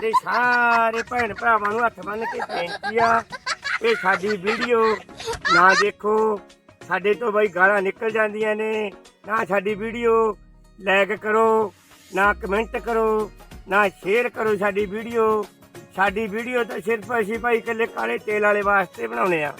ਸਾਡੇ ਸਾਰੇ ਭੈਣ ਭਰਾਵਾਂ ਨੂੰ ਹੱਥ ਬੰਨ ਕੇ ਬੇਨਤੀ ਆ ਇਹ ਸਾਡੀ ਵੀਡੀਓ ਨਾ ਦੇਖੋ। ਸਾਡੇ ਤੋਂ ਬਈ ਗਾਲਾਂ ਨਿਕਲ ਜਾਂਦੀਆਂ ਨੇ। ਨਾ ਸਾਡੀ ਵੀਡੀਓ ਲਾਈਕ ਕਰੋ, ਨਾ ਕਮੈਂਟ ਕਰੋ, ਨਾ ਸ਼ੇਅਰ ਕਰੋ ਸਾਡੀ ਵੀਡੀਓ। ਸਾਡੀ ਵੀਡੀਓ ਤਾਂ ਸਿਰਫ ਅਸੀਂ ਭਾਈ ਇਕੱਲੇ ਕਾਲੇ ਤੇਲ ਵਾਲੇ ਵਾਸਤੇ ਬਣਾਉਨੇ ਆ।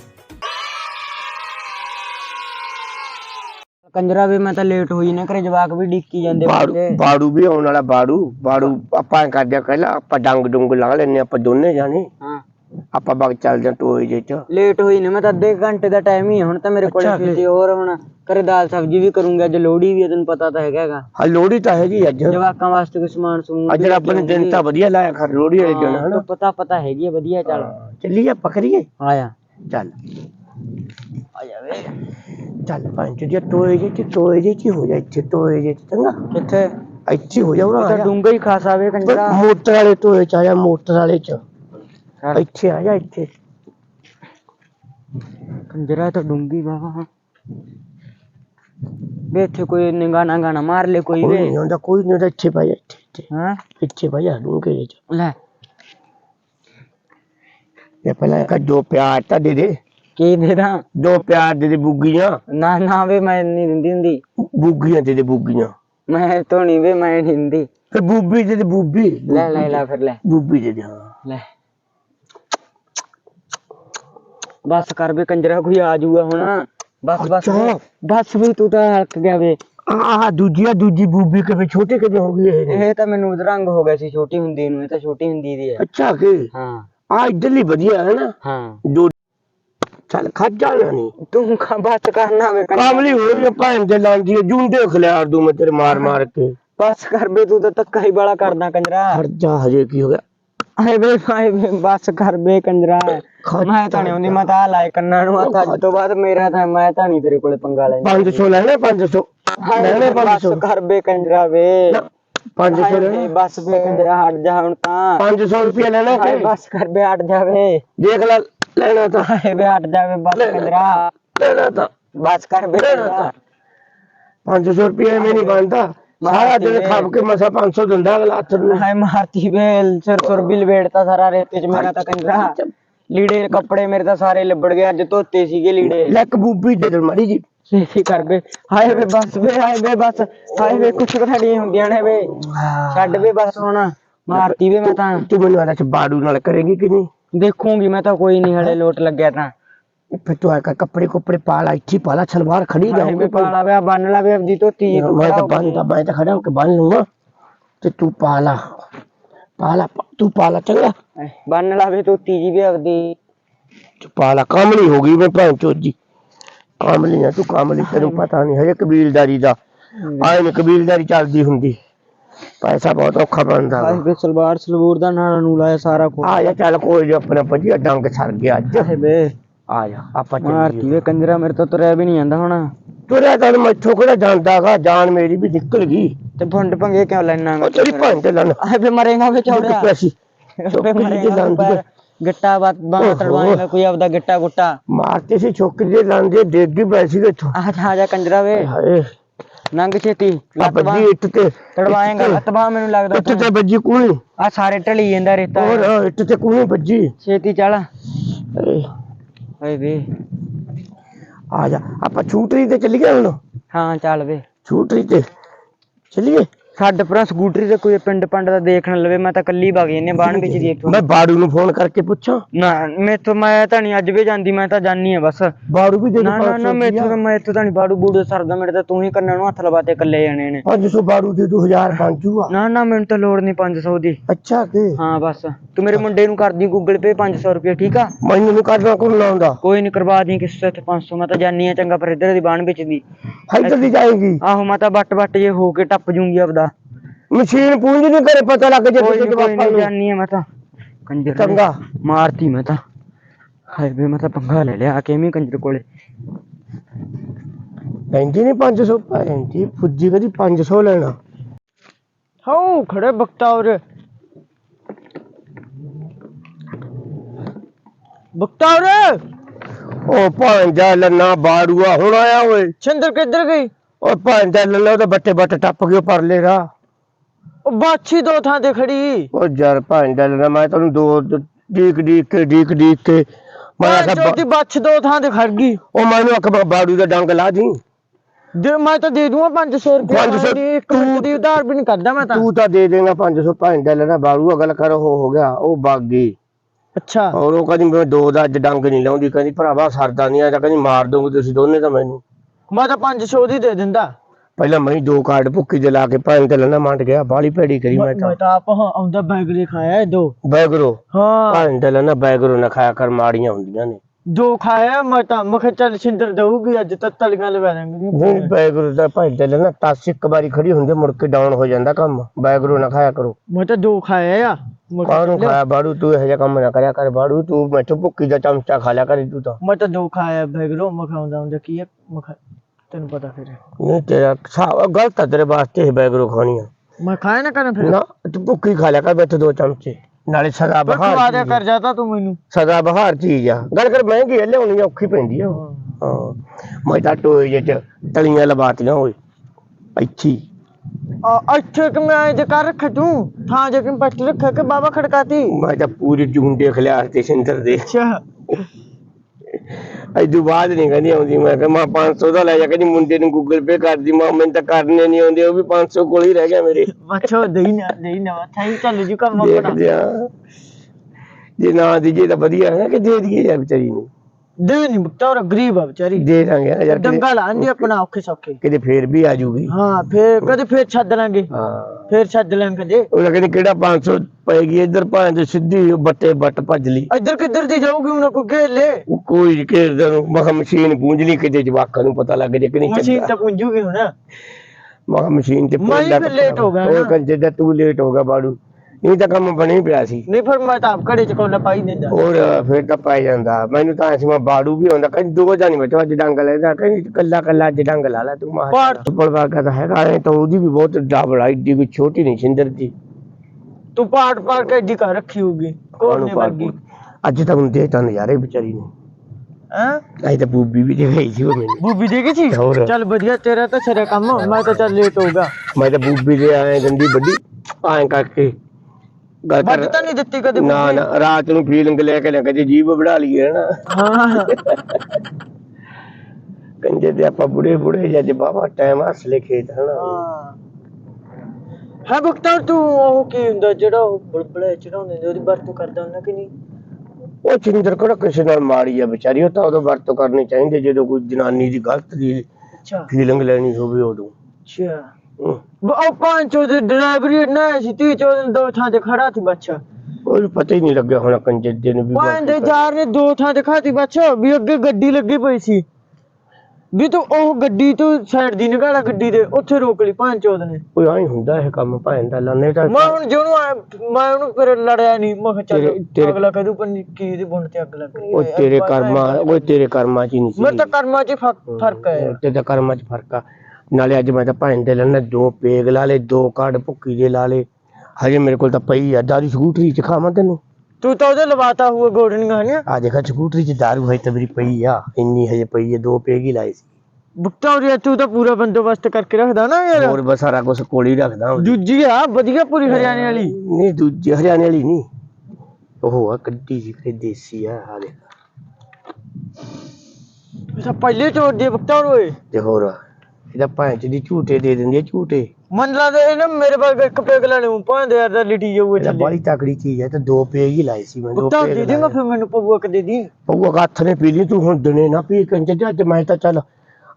ਕੰਜਰਾ ਵੀ ਮੈਂ ਤਾਂ ਲੇਟ ਹੋਈ ਨਾ ਘਰੇ ਜਵਾਕ ਵੀ ਡਿੱਕੀ ਜਾਂਦੇ ਬਾੜੂ ਬੰਦੇ। ਬਾੜੂ ਵੀ ਆਉਣ ਵਾਲਾ ਬਾੜੂ। ਬਾੜੂ ਆਪਾਂ ਕਰਦੇ ਆ ਪਹਿਲਾਂ ਆਪਾਂ ਡੰਗ ਡੁੰਗ ਲਾ ਲੈਨੇ ਆਪਾਂ ਦੋਨੇ ਜਾਣੇ। ਹਾਂ। ਆਪਾਂ ਬਗ ਚੱਲਦੇ ਆ ਟੋਏ ਜੇ ਚ। ਲੇਟ ਹੋਈ ਨੇ ਮੈਂ ਤਾਂ ਅੱਧੇ ਘੰਟੇ ਦਾ ਟਾਈਮ ਹੀ ਹੈ ਹੁਣ ਤਾਂ ਮੇਰੇ ਕੋਲ ਅੱਛਾ ਫਿਰ। ਕਿਤੇ ਹੋਰ ਹੁਣ ਘਰੇ ਦਾਲ ਸਬਜ਼ੀ ਵੀ ਕਰੂੰਗਾ ਅੱਜ ਲੋਹੜੀ ਵੀ ਹੈ ਤੈਨੂੰ ਪਤਾ ਤਾਂ ਹੈਗਾ ਹੈਗਾ। ਹਾਂ ਲੋੜੀ ਤਾਂ ਹੈਗੀ ਅੱਜ। ਜਵਾਕਾਂ ਵਾਸਤੇ ਕੋਈ ਸਮਾਨ ਸਮੂਨ ਅੱਜ ਰੱਬ ਨੇ ਦਿਨ ਤਾਂ ਵਧੀਆ ਲਾਇਆ ਖਰ ਲੋੜੀ ਵਾਲੇ ਦਿਨ ਹਾਂ, ਹਨਾ। ਪਤਾ ਪਤਾ ਹੈਗੀ ਹੈ ਵਧੀਆ ਚੱਲ। ਹਾਂ, ਚੱਲੀਏ ਆਪਾਂ ਕਰੀਏ? ਆਇਆ। ਚੱਲ। ਆ ਜਾਵੇ ਚੱਲ ਪੰਜ ਜੇ ਟੋਏ ਜੇ ਚ ਟੋਏ ਜੇ ਚ ਹੀ ਹੋ ਜਾ ਇੱਥੇ ਟੋਏ ਜੇ ਚ ਚੰਗਾ। ਕਿੱਥੇ? ਇੱਥੇ ਹੋ ਜਾ ਉਹ ਤਾਂ ਉਰਾ ਡੂੰਗਾ ਹੀ ਖਾਸਾ ਵੇ ਕੰਜਰਾ। ਮੋਟਰ ਵਾਲੇ ਟੋਏ ਚ ਆ ਜਾ ਮੋਟਰ ਵਾਲੇ ਚ। ਚੱਲ, ਇੱਥੇ ਆ ਜਾ ਇੱਥੇ। ਕੰਜਰਾ ਤਾਂ ਡੂੰਗੀ ਬਾਬਾ ਵੇ ਇੱਥੇ ਕੋਈ ਨਿਗਾਹ ਨਾ ਗਾਣਾ ਮਾਰ ਲੈ ਕੋਈ ਵੇ। ਨਹੀਂ ਹੁੰਦਾ ਕੋਈ ਇੱਥੇ ਇੱਥੇ ਹਾਂ? ਇੱਥੇ ਲੈ। ਇਹ ਪਹਿਲਾਂ ਪਿਆਰ ਤਾਂ ਦੇ ਦੇ। ਕੀ ਦੇ ਦਾਂ? ਦੋ ਪਿਆਰ ਦੇ ਦੇ ਬੁੱਗੀਆਂ। ਨਾ ਨਾ ਵੇ ਮੈਂ ਨਹੀਂ ਦਿੰਦੀ ਹੁੰਦੀ। ਬੁੱਗੀਆਂ ਦੇ ਦੇ ਬੁੱਗੀਆਂ। ਮੈਂ ਤੋਂ ਨਹੀਂ ਵੇ ਮੈਂ ਨਹੀਂ ਦਿੰਦੀ। ਫਿਰ ਬੂਬੀ ਦੇ ਦੇ ਬੂਬੀ। ਲੈ ਲੈ ਲੈ ਫਿਰ ਲੈ। ਬੂਬੀ ਦੇ ਦੇ ਹਾਂ। ਲੈ। ਬਸ ਕਰ ਵੇ ਕੰਜਰਾ ਕੋਈ ਆ ਜਾਊਗਾ ਹੁਣ। ਬਸ ਬਸ। ਅੱਛਾ। ਬਸ ਵੀ ਤੂੰ ਤਾਂ ਹਲਕ ਗਿਆ ਵੇ। ਆਹ ਦੂਜੀ ਆ ਦੂਜੀ ਬੂਬੀ ਕਿਵੇਂ ਛੋਟੇ ਕਿਵੇਂ ਹੋ ਗਈ ਇਹ? ਇਹ ਤਾਂ ਮੈਨੂੰ ਰੰਗ ਹੋ ਗਿਆ ਸੀ ਛੋਟੀ ਹੁੰਦੀ ਨੂੰ। ਇਹ ਤਾਂ ਛੋਟੀ ਹੁੰਦੀ ਦੀ ਹੈ। ਅੱਛਾ ਕਿ? ਹਾਂ। ਆ ਇਧਰਲੀ ਵਧੀਆ ਹੈ ਨਾ। ਹਾਂ। ਦੋ ਚੱਲ ਖੱਜ ਨਹੀਂ ਤੂੰ ਕਾ ਬਸ ਕਰਨਾ ਵੇ ਕੰਜਰਾ ਕਾਮਲੀ ਹੋ ਰਹੀ ਭੈਣ ਦੇ ਲਾਂਦੀ ਜੂੰਡੇ ਖਲਿਆਰ ਦੂੰ ਮੈਂ ਤੇਰੇ ਮਾਰ ਮਾਰ ਕੇ। ਬਸ ਕਰ ਵੇ ਤੂੰ ਤਾਂ ਧੱਕਾ ਹੀ ਬੜਾ ਕਰਦਾ ਕੰਜਰਾ। ਹਟ ਜਾ ਹਜੇ ਕੀ ਹੋ ਗਿਆ? ਆਏ ਵੇ ਆਏ ਵੇ ਬਸ ਕਰ ਵੇ ਕੰਜਰਾ। ਮੈਂ ਤਾਂ ਨਹੀਂ ਮੈਂ ਤਾਂ ਲਾਏ ਕੰਨਾਂ ਨੂੰ ਹੱਥ ਅੱਜ ਤੋਂ ਬਾਅਦ ਮੇਰਾ ਤਾਂ ਮੈਂ ਤਾਂ ਨਹੀਂ ਤੇਰੇ ਕੋਲੇ ਪੰਗਾ ਲੈਣਾ 500 ਲੈਣੇ 500 ਲੈਣੇ ਬਸ 500 ਕਰ ਵੇ ਕੰਜਰਾ ਵੇ। 500 ਹਾਏ ਲੈਣੇ। ਵੇ ਬਸ ਵੇ ਕੰਜਰਾ ਹਟ ਜਾ ਹੁਣ ਤਾਂ। 500 ਰੁਪਏ ਲੈਣਾ ਹਾਏ ਬਸ ਕਰ ਵੇ ਹਟ ਜਾਵੇ ਦੇਖ ਲੈ ਲੈਣਾ ਤਾਂ। ਹਾਏ ਵੇ ਹਟ ਜਾਵੇ ਬਸ ਕੰਜਰਾ ਲੈਣਾ ਤਾਂ। ਬਸ ਕਰ ਵੇ ਕੰਜਰਾ 500 ਰੁਪਏ ਐਵੇਂ ਨਹੀਂ ਬਣਦਾ। ਸਾਰਾ ਦਿਨ ਖਾਪ ਕੇ ਮਸਾ 500 ਦਿੰਦਾ ਅਗਲਾ ਹੱਥ ਨੂੰ। ਹਾਏ ਮਾਰਤੀ ਵੇ ਸਿਰ ਸੁਰ ਵੀ ਲਵੇੜਤਾ ਸਾਰਾ ਰੇਤੇ ਚ ਮੇਰਾ ਤਾਂ ਕੰਜਰਾ ਲੀੜੇ ਕੱਪੜੇ ਮੇਰੇ ਤਾਂ ਸਾਰੇ ਲਿਬੜ ਗਏ। ਅੱਜ ਧੋਤੇ ਸੀਗੇ ਲੀੜੇ। ਲੈ ਕਬੂਬੀ ਦੇ ਮਾੜੀ ਜੀ। ਛੇਤੀ ਕਰ ਵੇ ਹਾਏ ਵੇ ਬਸ ਵੇ ਹਾਏ ਵੇ ਬਸ। ਹਾਏ ਵੇ ਕੁਛ ਘੜੀਆਂ ਹੁੰਦੀਆਂ ਨੇ ਵੇ। ਛੱਡ ਵੇ ਬਸ ਹੁਣ। ਮਾਰਤੀ ਵੇ ਮੈਂ ਤਾਂ। ਤੂੰ ਮੈਨੂੰ ਆਦਾ ਚ ਬਾੜੂ ਨਾਲ ਕਰੇਗੀ ਕਿ ਨਹੀਂ? ਦੇਖੂੰਗੀ ਮੈਂ ਤਾਂ ਕੋਈ ਨਹੀਂ ਹਲੇ ਲੋਟ ਲੱਗਿਆ ਤਾਂ। ਫਿਰ ਤੂੰ ਆ ਕੇ ਕੱਪੜੇ ਕੁੱਪੜੇ ਪਾ ਲਾ ਇੱਥੇ ਪਾ ਲਾ ਸਲਵਾਰ ਖੜੀ ਹਾਏ ਵੇ ਜਾਊਗੀ ਪਾਲਾ ਵੇ ਬੰਨ ਲਾ ਵੇ ਆਪਦੀ ਧੋਤੀ ਜੀ ਮੈਂ ਤਾਂ ਬੰਨਦਾ ਮੈਂ ਤਾਂ ਖੜਾ ਹੋ ਕੇ ਬੰਨ ਲੂੰਗਾ। ਤੇ ਤੂੰ ਪਾ ਲਾ। ਪਾ ਲਾ ਪਾ- ਤੂੰ ਪਾ ਲਾ ਚੰਗਾ। ਬੰਨ ਲਾ ਵੇ ਧੋਤੀ ਜੀ ਵੀ ਆਪਦੀ। ਤੂੰ ਪਾ ਲਾ ਕਾਮਲੀ ਹੋ ਗਈ ਮੈਂ ਭੈਣ ਚੋਦੀ। ਕਾਮਲੀ ਆ ਤੂੰ ਕਾਮਲੀ ਤੈਨੂੰ ਪਤਾ ਨਹੀਂ ਹਜੇ ਕਬੀਲਦਾਰੀ ਦਾ। ਆਏ ਨੇ ਕਬੀਲਦਾਰੀ ਚੱਲਦੀ ਹੁੰਦੀ। ਪੈਸਾ ਬਹੁਤ ਔਖਾ ਬਣਦਾ ਵਾ। ਵੇ ਸਲਵਾਰ ਸਲਵੂਰ ਦਾ ਨਾਲ ਨੂੰ ਲਾਇਆ ਸਾਰਾ ਕੁਝ ਆ ਜਾ ਚੱਲ ਕੋਈ ਨੀ ਆਪਣਾ ਵਧੀਆ ਡੰਗ ਛੜ ਗਿਆ ਅੱਜ। ਵੇ। ਆ ਜਾ ਆਪਾਂ ਮਾਰਤੀ ਚੱਲੀਏ ਵੇ ਕੰਜਰਾ ਮੇਰੇ ਤੋਂ ਤੁਰਿਆ ਵੀ ਨਹੀਂ ਜਾਂਦਾ ਹੁਣ। ਤੁਰਿਆ ਤਾਂ ਮੈਥੋਂ ਕਿਹੜਾ ਜਾਂਦਾਗਾ ਜਾਨ ਮੇਰੀ ਵੀ ਨਿਕਲ ਗਈ। ਤੇ ਫੁੰਡ ਭੰਗੇ ਕਿਉਂ ਲੈਣਾ ਉਹ ਤੇਰੀ ਤੇ ਲੰਨ ਵੇ ਮਰੇਗਾ ਵੇ ਚੌੜਿਆ। ਪੈਸੀ ਵੇ ਚੁੱਕ ਮਰੇਗਾ ਜੀ ਲੰਨ ਪਰ। ਗਿੱਟਾ ਬਾਤ ਬਾਹ ਓਹੋ। ਤੜਵਾਏਗਾ ਕੋਈ ਆਪਦਾ ਗਿੱਟਾ ਗੁੱਟਾ। ਮਾਰਤੇ ਸੀ ਛੋਕਰੀ ਦੇ ਲੰਦੇ ਡੇਗ ਗਈ ਪੈਸੀ ਇੱਥੋਂ ਆ ਜਾ ਆ ਜਾ ਕੰਜਰਾ ਵੇ। ਹਾਏ। ਨੰਗ ਛੇਤੀ ਆ ਲੱਤ ਬਾਂਹ ਬੱਜੀ ਇੱਟ ਤੇ ਤੜਵਾਏਗਾ ਲੱਤ ਬਾਂਹ ਮੈਨੂੰ ਲੱਗਦਾ ਇੱਟ ਤੇ। ਕੂਣੀ ਆ ਸਾਰੇ ਢਲੀ ਜਾਂਦਾ ਰੇਤਾ। ਹੋਰ ਆਹ ਇੱਟ ਤੇ ਕੂਣੀ ਵੱਜੀ। ਛੇਤੀ ਚੱਲ। ਹਾਏ, ਓਏ ਵੇ। ਆ ਜਾ ਆਪਾਂ ਛੂਟਰੀ ਤੇ ਚੱਲੀਏ ਹੁਣ? ਹਾਂ ਚੱਲ ਵੇ। ਛੂਟਰੀ ਤੇ ਚੱਲੀਏ? ਛੱਡ ਪਰਾਂ ਸਕੂਟਰੀ ਤੇ ਕੋਈ ਪਿੰਡ ਪੰਡ ਦਾ ਦੇਖਣ ਲਵੇ ਮੈਂ ਤਾਂ ਕੱਲੀ ਵਗ ਜੰਨੇ ਬਾਣ ਵਿੱਚ ਦੀ ਇੱਥੋਂ। ਮੈਂ ਬਾੜੂ ਨੂੰ ਫੋਨ ਕਰਕੇ ਪੁੱਛਾਂ? ਨਾ ਮੈਥੋਂ ਮੈਂ ਤਾਂ ਨਹੀਂ ਅੱਜ ਵੀ ਜਾਂਦੀ ਮੈਂ ਤਾਂ ਜਾਨੀ ਆ ਬਸ। ਬਾੜੂ ਵੀ ਦੇ ਨਾ ਨਾ ਨਾ ਮੈਥੋਂ ਤਾਂ ਮੈਂ ਇੱਥੋਂ ਤਾਂ ਨਹੀਂ ਬਾੜੂ ਬੂੜੂ ਸਰਦਾ ਮੇਰੇ ਤਾਂ ਤੂੰ ਹੀ ਕੰਨਾਂ ਨੂੰ ਹੱਥ ਲਵਾਤੇ ਇਕੱਲੇ ਜਾਣੇ ਨੇ। 500 ਬਾੜੂ ਦੇ 2000 ਪੰਜੂ ਆ। ਨਾ ਨਾ ਮੈਨੂੰ ਤਾਂ ਲੋੜ ਨਹੀਂ 500 ਦੀ। ਅੱਛਾ ਕਿ ਹਾਂ ਬਸ। ਤੂੰ ਮੇਰੇ ਮੁੰਡੇ ਨੂੰ ਕਰਦੀ ਗੂਗਲ ਪੇ 500 ਰੁਪਏ ਠੀਕ ਆ? ਮੈਨੂੰ ਨੂੰ ਕਰਨਾ ਕੋਲ ਲਾਉਂਦਾ। ਕੋਈ ਨਹੀਂ ਕਰਵਾ ਦੀ ਕਿਸੇ ਤੇ 500 ਮੈਂ ਤਾਂ ਜਾਨੀ ਆ ਚੰਗਾ ਪਰ ਇੱਧਰ ਦੀ ਬਾਣ ਵਿੱਚ ਦੀ। ਇੱਧਰ ਦੀ ਜਾਏਗੀ। ਆਹੋ ਮੈਂ ਤਾਂ ਬੱਟ ਬੱਟ ਜੇ ਹੋ ਕੇ ਟੱਪ ਜੂੰਗੀ ਆਪਦਾ। ਮਸ਼ੀਨ ਪੂੰਝ ਨਹੀਂ ਕਰੇ ਪਤਾ ਲੱਗ ਜੇ ਕੋਈ ਤੇ ਨਹੀਂ ਕੋਈ ਜਵਾਕਾਂ ਨਹੀਂ ਨੂੰ। ਜਾਨੀ ਆ ਮੈਂ ਤਾਂ। ਕੰਜਰ ਨੇ ਚੰਗਾ। ਮਾਰਤੀ ਮੈਂ ਤਾਂ। ਹਾਏ ਵੇ ਮੈਂ ਤਾਂ ਪੰਗਾ ਲੈ ਲਿਆ ਕਿਵੇਂ ਕੰਜਰ ਕੋਲੇ। ਲੈਂਦੀ ਨਹੀਂ 500 ਪੈਂਦੀ ਫੁੱਜੀ ਕਦੀ 500 ਲੈਣਾ। ਹਾਉ ਖੜੇ ਬਖਤਾ ਉਰੇ। ਉਹ ਭਾਂਜਾ ਲੰਨਾ ਬਾੜੂਆ ਹੁਣ ਆਇਆ ਓਏ। ਛੰਦਰ ਕਿੱਧਰ ਗਈ? ਉਹ ਭਾਂਜਾ ਲੱਲਾ ਉਹਦੇ ਬੱਟੇ ਬੱਟ ਟੱਪ ਗਿਓ ਪਰਲੇ ਰਾ ਉਹ ਬਾਛੀ ਦੋ ਥਾਂ ਤੇ ਖੜੀ। ਉਹ ਯਾਰ ਭਾਂ ਡਲਣਾ ਮੈਂ ਤੈਨੂੰ ਦੋ ਦ- ਡੀਕ ਡੀਕ ਕੇ ਡੀਕ ਡੀਕ ਕੇ। ਮੈਂ ਆਖਿਆ ਪੰਜ ਦੀ ਬਾ- ਬੱਛ ਦੋ ਥਾਂ ਤੇ ਖੜ ਗਈ। ਉਹ ਮੈਨੂੰ ਆਖ ਬਾੜੂ ਦਾ ਡੰਗ ਲਾ ਦੀ। ਦੇ ਮੈਂ ਤਾਂ ਦੇ ਦੂੰਗਾ 500 ਰੁਪਏ 500 ਦੀ ਇੱਕ ਮਿੰਟ ਦੀ ਉਧਾਰ ਵੀ ਨਹੀਂ ਕਰਦਾ ਮੈਂ ਤਾਂ। ਤੂੰ ਤਾਂ ਦੇ ਦੇਗਾ 500 ਭਾਂ ਡਲਣਾ ਬਾੜੂ ਗੱਲ ਕਰ ਉਹ ਹੋ ਗਿਆ ਉਹ ਵਗ ਗਈ। ਅੱਛਾ। ਔਰ ਉਹ ਕਹਿੰਦੀ ਮੈਂ ਦੋ ਦਾ ਅੱਜ ਡੰਗ ਨਹੀਂ ਲਾਉਂਦੀ ਕਹਿੰਦੀ ਭਰਾਵਾ ਸਰਦਾ ਨਹੀਂ ਆ ਕਹਿੰਦੀ ਮਾਰ ਦੋਗੇ ਤੁਸੀਂ ਦੋਨੇ ਤਾਂ ਮੈਨੂੰ। ਮੈਂ ਤਾਂ 500 ਦੀ ਦੇ ਦਿੰਦਾ। ਪਹਿਲਾਂ ਮੈਂ ਹੀ ਦੋ ਕਾਰਡ ਭੁੱਕੀ ਦੇ ਲਾ ਕੇ ਭਾਂ ਡਲਣਾ ਮੰਡ ਗਿਆ ਬਾਲੀ ਭੈੜੀ ਕਰੀ ਮੈਂ ਤਾਂ। ਮੈਂ ਤਾਂ ਆਪ ਹਾਂ ਆਉਂਦਾ ਬੈਗਰੇ ਖਾਇਆ ਇਹ ਦੋ। ਬੈਗਰੋ? ਹਾਂ। ਭਾਂ ਡਲਣਾ ਬੈਗਰੋ ਨਾ ਖਾਇਆ ਕਰ ਮਾੜੀਆਂ ਹੁੰਦੀਆਂ ਨੇ। ਦੋ ਖਾਇਆ ਮੈਂ ਤਾਂ ਮੈਂ ਕਿਹਾ ਚੱਲ ਸਿੰਦਰ ਦਊਗੀ ਅੱਜ ਤਾਂ ਤਲੀਆਂ ਲਵਾ ਦਾਂਗੇ ਨਹੀਂ ਬੈਗਰੂ ਦਾ ਭਾਈ ਡਲ ਨਾ ਟੱਸ ਇੱਕ ਵਾਰੀ ਖੜੀ ਹੁੰਦੀ ਮੁੜ ਕੇ ਡਾਊਨ ਹੋ ਜਾਂਦਾ ਕੰਮ। ਬੈਗਰੂ ਨਾ ਖਾਇਆ ਕਰੋ। ਮੈਂ ਤਾਂ ਦੋ ਖਾਇਆ ਆ। ਮੈਂ ਕਿਹਾ ਕਾਹਨੂੰ ਖਾਇਆ? ਬਾੜੂ ਤੂੰ ਇਹੋ ਜਿਹਾ ਕੰਮ ਨਾ ਕਰਿਆ ਕਰ ਬਾੜੂ ਤੂੰ ਮੈਥੋਂ ਭੁੱਕੀ ਦਾ ਚਮਚਾ ਖਾ ਲਿਆ ਕਰੀ ਤੂੰ ਤਾਂ। ਮੈਂ ਤਾਂ ਦੋ ਖਾਇਆ ਬੈਗਰੋ ਮੈਂ ਖਾਉਂਦਾ ਹੁੰਦਾ ਕੀ ਹੈ ਮੈਂ ਖਾ ਤੈਨੂੰ ਪਤਾ ਫਿਰ। ਨਹੀਂ ਤੇਰਾ ਸਾ- ਗਲਤ ਆ ਤੇਰੇ ਵਾਸਤੇ ਇਹ ਬੈਗਰੂ ਖਾਣੀ ਆ ਮੈਂ ਖਾਇਆ ਨਾ ਕਰਨ ਫਿਰ? ਨਾ ਤੂੰ ਭੁੱਕੀ ਖਾ ਲਿਆ ਕਰ ਮੈਥੋਂ ਦੋ ਚਮਚੇ ਨਾਲੇ ਸਦਾ ਪਰ ਬਹਾਰ ਖਵਾ ਦਿਆ ਚੀਜ਼ ਆ। ਕਰ ਜਾਤਾ ਤੂੰ ਮੈਨੂੰ। ਸਦਾ ਬਹਾਰ ਚੀਜ਼ ਆ। ਗੱਲ ਕਰ ਮਹਿੰਗੀ ਆ ਲਿਆਉਣੀ ਔਖੀ ਪੈਂਦੀ ਆ। ਉਹ। ਹਾਂ ਮੈਂ ਤਾਂ ਟੋਏ ਜਿਹੇ ਚ ਤਲੀਆਂ ਲਵਾਤੀਆਂ ਓਏ। ਅੱਛੀ ਆ ਇੱਥੇ ਕਿ ਮੈਂ ਇਹ ਕਰ ਰੱਖੇ ਤੂੰ? ਥਾਂ ਜੇ ਕਿ ਪੱਟ ਰੱਖੇ ਕਿ ਬਾਬਾ ਖੜਕਾਤੀ? ਮੈਂ ਤਾਂ ਪੂਰੀ ਜੂੰਡੇ ਖਲਿਆਰ ਤੇ ਸਿੰਦਰ ਦੇ। ਅੱਛਾ। ਅਜੂ ਬਾਅਦ ਨਹੀਂ ਕਹਿੰਦੀ ਆਉਂਦੀ। ਮੈਂ ਕਿਹਾ ਮੈਂ 500 ਦਾ ਲੈ ਜਾ ਕਹਿੰਦੀ ਮੁੰਡੇ ਨੂੰ ਗੂਗਲ ਪੇ ਕਰ ਦੀ। ਮੈਂ ਮੈਨੂੰ ਤਾਂ ਕਰਨੇ ਨਹੀਂ ਆਉਂਦੇ ਉਹ ਵੀ 500 ਕੋਲ ਹੀ ਰਹਿ ਗਿਆ ਮੇਰੇ। ਬੱਚੋ ਦੇਈ ਨਾ ਦੇਈ ਨਾ। ਥਾਈ ਚੱਲ ਜੀ ਕੰਮ ਆਪਣਾ। ਦੇਖਦੇ ਆ। ਜੇ ਨਾ ਦੀਜੇ ਤਾਂ ਵਧੀਆ ਹੈ ਕਿ ਦੇ ਦਈਏ ਯਾਰ ਵਿਚਾਰੀ ਨੂੰ। ਦੇ ਨਹੀਂ ਬੁੱਤਾ ਗਰੀਬ ਆ ਵਿਚਾਰੀ। ਦੇ ਦਾਂਗੇ ਨਾ ਯਾਰ ਕਿਤੇ- ਡੰਗਾ ਲਾਂਦੀ ਆਪਣਾ ਔਖੇ ਸੌਖੇ। ਕਿਤੇ ਫੇਰ ਵੀ ਆ ਜੂਗੀ। ਹਾਂ ਫੇਰ ਕਦੇ ਫੇਰ ਛੱਡ ਲਾਂਗੇ। ਹਾਂ। ਫੇਰ ਛੱਡ ਲਾਂਗੇ ਕਦੇ ਉਹ ਕਹਿੰਦੀ ਕਿਹੜਾ 500 ਪਏਗੀ ਇੱਧਰ ਭਾਂ ਤੇ ਸਿੱਧੀ ਬੱਟੇ ਬੱਟ ਭੱਜ ਲਈ। ਇੱਧਰ ਕਿੱਧਰ ਦੀ ਜਾਊਗੀ ਉਹਨਾਂ ਕੋ ਘੇਲੇ ਉਹ ਕੋਈ ਘੇਰਦਾ ਨੂੰ ਮੈਂ ਕਿਹਾ ਮਸ਼ੀਨ ਪੂੰਝ ਲਈ ਕਿਤੇ ਜਵਾਕਾਂ ਨੂੰ ਪਤਾ ਲੱਗ ਜੇ ਕਿ ਨਹੀਂ ਮਸ਼ੀਨ ਚੱਲਦਾ। ਤਾਂ ਪੁੰਜੂਗੀ ਹੁਣ। ਮੈਂ ਕਿਹਾ ਮਸ਼ੀਨ ਤੇ ਮੈਂ ਫਿਰ late ਹੋ ਗਿਆ ਉਹ। ਕੰਜੇ ਦਾ ਤੂੰ ਲੇਟ ਹੋ ਗਿਆ ਬਾੜੂ। ਨਹੀਂ ਤਾਂ ਕੰਮ ਬਣੇ ਹੀ ਪਿਆ ਸੀ। ਨਹੀਂ ਫਿਰ ਮੈਂ ਤਾਂ ਆਪ ਘੜੇ ਚ ਕੋਲਾ ਪਾਈ ਦਿੰਦਾ। ਹੋਰ ਫਿਰ ਤਾਂ ਪਾਈ ਜਾਂਦਾ। ਮੈਨੂੰ ਤਾਂ ਐਸੀ ਮੈਂ ਬਾੜੂ ਵੀ ਹੁੰਦਾ ਕਹਿੰਦੀ ਦੋ ਜਾਨੀ ਬੈਠੋ ਅੱਜ ਡੰਗ ਲੈਦਾ ਕਹਿੰਦੀ ਕੱਲਾ ਕੱਲਾ ਅੱਜ ਡੰਗ ਲਾ ਲੈ ਤੂੰ। ਮਾਰ ਪਾੜ। ਟੁੱਪੜ ਵਾਗਾ ਤਾਂ ਹੈਗਾ ਐ ਤਾਂ ਉਹਦੀ ਵੀ ਬਹੁਤ ਡਬਲ ਆਈਡੀ ਕੋਈ ਛੋਟੀ ਨਹੀਂ ਸਿੰਦਰ ਦੀ। ਤੂੰ ਪਾਟ ਪਾਟ ਕੇ ਏਡੀ ਕਰ ਰੱਖੀ ਹੋਊਗੀ। ਕੋਨੇ ਵਰਗੀ ਅੱਜ ਤਾਂ ਹੁਣ ਦੇ ਤਾਂ ਨਜ਼ਾਰੇ ਵਿਚਾਰੀ ਨੂੰ। ਹੈਂ? ਐ ਤਾਂ ਬੂਬੀ ਵੀ ਦੇ ਗਈ ਸੀ ਉਹ ਮੈਨੂੰ। ਬੂਬੀ ਦੇ ਗਈ ਸੀ? ਹੋਰ। ਚੱਲ ਵਧੀਆ ਤੇਰਾ ਤਾਂ ਸਿਰੇ ਕੰਮ। ਮੈਂ ਤਾਂ ਚੱਲ ਲੇਟ ਹੋਊਗਾ ਮੈਂ ਤਾਂ ਬੂਬੀ ਦੇ ਆਏ ਗੰਦੀ ਵੱਡੀ ਐਂ ਕਰਕੇ। ਗੱਲ ਵੱਢ ਕਰ ਤਾਂ ਨਹੀਂ ਦਿੱਤੀ ਕਦੇ ਨਾ? ਨਾ ਰਾਤ ਨੂੰ ਫੀਲਿੰਗ ਲੈ ਕੇ ਨਾ ਕਦੇ ਜੀਬ ਵੜਾ ਲਈਏ ਨਾ? ਹਾਂ। ਕੰਜੇ ਤੇ ਆਪਾਂ ਬੁੜੇ ਬੁੜੇ ਜੱਜ ਬਾਬਾ ਟਾਈਮ ਹੱਸਲੇ ਖੇਤ ਹਨਾ ਹਾਂ। ਹੈ ਬਖਤਾਰ ਤੂੰ ਉਹ ਕੀ ਹੁੰਦਾ ਜਿਹੜਾ ਉਹ ਬੜਬੜੇ ਚੜਾਉਂਦੇ ਨੇ ਉਹਦੀ ਵਰਤੋਂ ਕਰਦਾ ਹੁੰਦਾ ਕਿ ਨਹੀਂ? ਉਹ ਚਿੰਦਰ ਕੋਲ ਕਿਸੇ ਨਾਲ ਮਾੜੀ ਆ ਵਿਚਾਰੀ ਉਹ ਤਾਂ ਉਦੋਂ ਵਰਤੋਂ ਕਰਨੀ ਚਾਹੀਦੀ ਜਦੋਂ ਕੋਈ ਜਨਾਨੀ ਦੀ ਗਲਤ ਦੀ ਅੱਛਾ। ਫੀਲਿੰਗ ਲੈਣੀ ਹੋਵੇ ਉਦੋਂ। ਅੱਛਾ। ਹਮ। ਉਹ ਪੰਜ ਚੋ ਦੇ ਡਰਾਈਵਰੀ ਨਾ ਸੀ ਤੀ ਚੋ ਦੋ ਥਾਂ ਤੇ ਖੜਾ ਸੀ ਬੱਚਾ ਉਹਨੂੰ ਪਤਾ ਹੀ ਨਹੀਂ ਲੱਗਿਆ ਹੁਣ ਕੰਜੇ ਦੇ ਨੂੰ ਵੀ ਪੰਜ ਦੇ ਵਰਤੋਂ ਚਾਰ ਨੇ ਦੋ ਥਾਂ ਤੇ ਖਾਤੀ ਬੱਚਾ ਵੀ ਅੱਗੇ ਗੱਡੀ ਲੱਗੀ ਪਈ ਸੀ ਵੀ ਤੂੰ ਉਹ ਗੱਡੀ ਤੋਂ ਸਾਈਡ ਦੀ ਨਿਕਾਲਾ ਗੱਡੀ ਦੇ ਉੱਥੇ ਰੋਕ ਲਈ ਪੰਜ ਚੋਦ ਨੇ ਕੋਈ ਆਈ ਹੁੰਦਾ ਇਹ ਕੰਮ ਭਾਂ ਦਾ ਲਾਨੇ ਤਾਂ ਮੈਂ ਹੁਣ ਜਿਹਨੂੰ ਆਇਆ- ਮੈਂ ਉਹਨੂੰ ਫਿਰ ਲੜਿਆ ਨਹੀਂ ਮੈਂ ਕਿਹਾ ਤੇਰੇ- ਚੱਲ ਤੇਰੇ- ਅਗਲਾ ਕਹਦੂ ਪਰ ਕੀ ਦੇ ਬੁਣ ਤੇ ਅੱਗ ਲੱਗ ਗਈ ਉਹ ਤੇਰੇ ਕਰਮਾਂ ਉਹ ਤੇਰੇ ਕਰਮਾਂ ਚ ਨਹੀਂ ਸੀ ਮੈਂ ਤਾਂ ਕਰਮਾਂ 'ਚ ਫ਼ਰਕ ਫ਼ਰਕ ਹੈ ਤੇ ਤਾਂ ਕਰਮਾਂ ਚ ਫ਼ਰਕ ਆ ਨਾਲੇ ਅੱਜ ਮੈਂ ਤਾਂ ਭਾਂ ਦੇ ਲੈਣਾ ਦੋ ਪੇਗ ਲਾ ਲੇ ਦੋ ਕਾਰਡ ਭੁੱਕੀ ਦੇ ਲਾ ਲੇ ਹਜੇ ਮੇਰੇ ਕੋਲ ਤਾਂ ਪਈ ਆ ਦਾਰੂ ਸਕੂਟਰੀ ਚ ਖਾਵਾਂ ਤੈਨੂੰ ਤੂੰ ਤਾਂ ਉਹਦੇ ਲਵਾਤਾ ਹੁਆ ਗੋਡਨੀਆਂ ਨੇ ਆ ਦੇਖਾ ਸਕੂਟਰੀ ਚ ਦਾਰੂ ਹੈ ਤਾਂ ਮੇਰੀ ਪਈ ਆ ਇੰਨੀ ਹਜੇ ਪਈ ਆ ਦੋ ਪੇਗ ਹੀ ਲਾਏ ਸੀ ਬੁਕਤੌਰੀਆ ਤੂੰ ਤਾਂ ਪੂਰਾ ਬੰਦੋਬਸਤ ਕਰਕੇ ਰੱਖਦਾ ਨਾ ਯਾਰ ਹੋਰ ਬਸ ਸਾਰਾ ਕੁਝ ਕੋਲ ਹੀ ਰੱਖਦਾ ਹੁਣ। ਦੂਜੀ ਆ ਵਧੀਆ ਪੂਰੀ ਹਰਿਆਣੇ ਵਾਲੀ ਨਹੀਂ ਦੂਜੀ ਹਰਿਆਣੇ ਵਾਲੀ ਨਹੀਂ ਉਹ ਆ ਕੱਢੀ ਜੀ ਕਿਤੇ ਦੇਸੀ ਆ ਆ ਦੇਖ ਇਹ ਤਾਂ ਪਹਿਲੇ ਚੋਰ ਦੇ ਬੁਕਤੌਰ ਓਏ ਤੇ ਹੋਰ ਇਹਦਾ ਭਾਂ ਚ ਦੀ ਝੂਟੇ ਦੇ ਦਿੰਦੀ ਆ ਝੂਟੇ। ਮਨ ਲਾ ਦੇ ਨਾ ਮੇਰੇ ਬਾਗ ਇੱਕ ਪੈਗ ਲੈਣੇ ਨੂੰ ਪਾਉਂਦੇ ਯਾਰ ਦਾ ਲਿਟੀ ਜਾਊ ਇਹਦਾ ਥੱਲੇ ਬੜੀ ਤਕੜੀ ਚੀਜ਼ ਹੈ ਤੇ ਦੋ ਪੇਗ ਹੀ ਲਾਏ ਸੀ ਮੈਂ ਦੋ ਬੁਕਤੌਰ ਪੇਗ ਦੇ ਦੇਗਾ ਫਿਰ ਮੈਨੂੰ ਪਊਆ ਕੇ ਦੇ ਦੀ। ਪਊਆ ਹੱਥ ਨੇ ਪੀ ਲਈ ਤੂੰ ਹੁਣ ਦਿਨੇ ਨਾ ਪੀ ਕੰਜੇ ਤੇ ਅੱਜ ਮੈਂ ਤਾਂ ਚੱਲ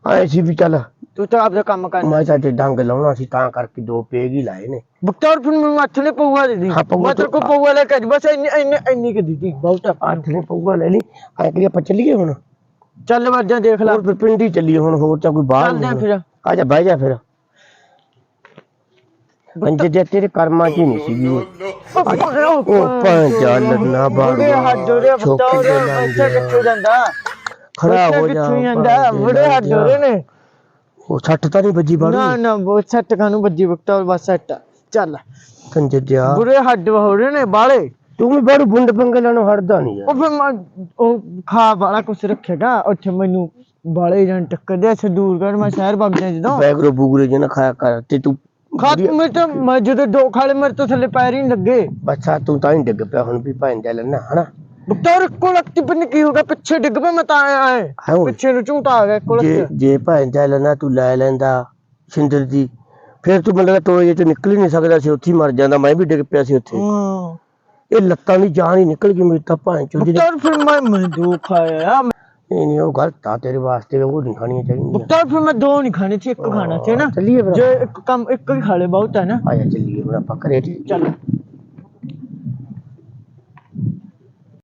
ਆਏ ਸੀ ਵੀ ਚੱਲ। ਤੂੰ ਤਾਂ ਆਪਦਾ ਕੰਮ ਕਰ। ਮੈਂ ਤਾਂ ਤੇ ਡੰਗ ਲਾਉਣਾ ਸੀ ਤਾਂ ਕਰਕੇ ਦੋ ਪੇਗ ਹੀ ਲਾਏ ਨੇ। ਬੁਕਤੌਰ ਫਿਰ ਮੈਨੂੰ ਹੱਥ ਨੇ ਪਊਆ ਦੇ ਦੀ। ਹਾਂ, ਪਊਆ ਮੈਂ ਤੇਰੇ ਕੋ ਤਾਂ- ਪਊਆ ਲੈ ਕੇ ਆਈ, ਬਸ ਇੰਨੀ ਇੰਨੀ ਇੰਨੀ ਕਿ ਦਿੱਤੀ ਬਹੁਤ। ਆ ਹੱਥ ਨੇ ਪਊਆ ਲੈ ਲਈ। ਐ ਕਰੀ ਆਪਾਂ ਚੱਲੀਏ ਹੁਣ। ਚੱਲ ਵਾਜਾਂ ਦੇਖ ਲੈ। ਹੋਰ ਫਿਰ ਪਿੰਡੀ ਚੱਲੀਏ ਹੁਣ ਹੋਰ ਤਾਂ ਕੋਈ ਬਾਹਰ ਚੱਲਦੇ ਆ ਫਿਰ। ਆ ਜਾ ਬਹਿ ਜਾ ਫਿਰ। ਕੰਜੇ ਦੇ ਤੇਰੇ ਕਰਮਾਂ ਚ ਹੀ ਨਹੀਂ ਸੀਗੀ। ਉਹ ਉਹ ਪੰਜਾ ਲੱਨਾ ਬਾੜ ਬੁੜੇ ਹੱਥ ਜੋੜੇ ਬੁਕਤੌਰ ਇੱਥੇ ਕਿੱਥੋਂ ਜਾਂਦਾ? ਖੜਾ ਹੋ ਜਾ ਕਿੱਥੋਂ ਜਾਂਦਾ? ਬੁੜੇ ਹੱਥ ਜੋੜੇ ਨੇ। ਉਹ ਛੱਟ ਤਾਂ ਨਹੀਂ ਵੱਜੀ ਬਾੜੂ ਨਾ ਨਾ ਬਹੁਤ ਸੱਟ ਖਾਨੂੰ ਵੱਜੀ ਬੁਕਤੌਰ ਬਸ ਆ। ਚੱਲ। ਕੰਜੇ ਦਿਆ ਬੁਰੇ ਹੱਡ ਹੋ ਰਹੇ ਨੇ ਬਾਲੇ ਤੂੰ ਵੀ ਬਾੜੂ ਬੁੰਡ ਪੰਗੇ ਲੈਣੋਂ ਹਟਦਾ ਨਹੀਂ ਯਾਰ। ਉਹ ਫਿਰ ਮੈਂ ਉਹ ਖਾ ਵਾਲਾ ਕੁਛ ਰੱਖੇਗਾ ਉੱਥੇ ਮੈਨੂੰ ਬਾਲੇ ਜਣ ਟੱਕਰ ਦੇ ਅੱਛਾ ਦੂਰ ਕਰ ਮੈਂ ਸ਼ਹਿਰ ਵਗ ਜਾ ਜਦੋਂ। ਬੈਗਰੋ ਬੂਗਰੇ ਜਨ ਖਾਇਆ ਕਰ ਤੇ ਤੂੰ ਖਾਤ ਮੈਂ ਤਾਂ ਮੈਂ ਜਦੋਂ ਦੋ ਖਾਲੇ ਮੇਰੇ ਤੋਂ ਥੱਲੇ ਪੈਰ ਹੀ ਲੱਗੇ। ਬੱਚਾ ਤੂੰ ਤਾਂ ਹੀ ਡਿੱਗ ਪਿਆ ਹੁਣ ਵੀ ਭੈਣ ਦੇ ਲੈਣਾ ਹਨਾ? ਬੁੱਤਾਰ ਕੋਲਕਤੀ ਬਨ ਕੀ ਹੋਗਾ ਪਿੱਛੇ ਡਿੱਗ ਪਿਆ ਮੈਂ ਤਾਂ ਆਇਆ ਹਾਂ। ਪਿੱਛੇ ਨੂੰ ਝੂਟਾ ਆ ਗਿਆ ਜੇ ਕੋਲਕ ਜੇ ਭੈਣ ਦੇ ਲੈਣਾ ਤੂੰ ਲੈ ਲੈਂਦਾ ਸਿੰਦਰ ਦੀ ਫਿਰ ਤੂੰ ਮੈਨੂੰ ਲੱਗਦਾ ਟੋਏ ਚ ਨਿਕਲ ਹੀ ਨਹੀਂ ਸਕਦਾ ਸੀ ਉੱਥੇ ਹੀ ਮਰ ਜਾਂਦਾ ਮੈਂ ਵੀ ਡਿੱਗ ਪਿਆ ਸੀ ਉੱਥੇ। ਹਾਂ। ਇਹ ਲੱਤਾਂ ਦੀ ਜਾਨ ਹੀ ਨਿਕਲ ਗਈ ਮੇਰੀ ਤਾਂ ਭੈਣ ਚੋਂ ਜਿਹਦੇ ਬੁੱਤਾਰ ਫਿਰ ਮੈਂ ਮੈਂ ਦੋ ਖਾਇਆ ਨਹੀਂ ਨਹੀਂ ਉਹ ਗਲਤ ਆ ਤੇਰੇ ਵਾਸਤੇ ਉਹ ਨਹੀਂ ਖਾਣੀਆਂ ਚਾਹੀਦੀਆਂ। ਬੁੱਤਾਰ ਫਿਰ ਮੈਂ ਦੋ ਨਹੀਂ ਖਾਣੇ ਸੀ ਇੱਕ ਖਾਣਾ ਸੀ ਨਾ। ਚੱਲੀਏ ਫਿਰ। ਜੇ ਇੱਕ ਕੰਮ ਇੱਕ ਹੀ ਖਾ ਲੇ ਬਹੁਤ ਹੈ ਨਾ। ਆਇਆ ਚੱਲੀਏ ਹੁਣ ਆਪਾਂ ਘਰੇ ਚੱਲ।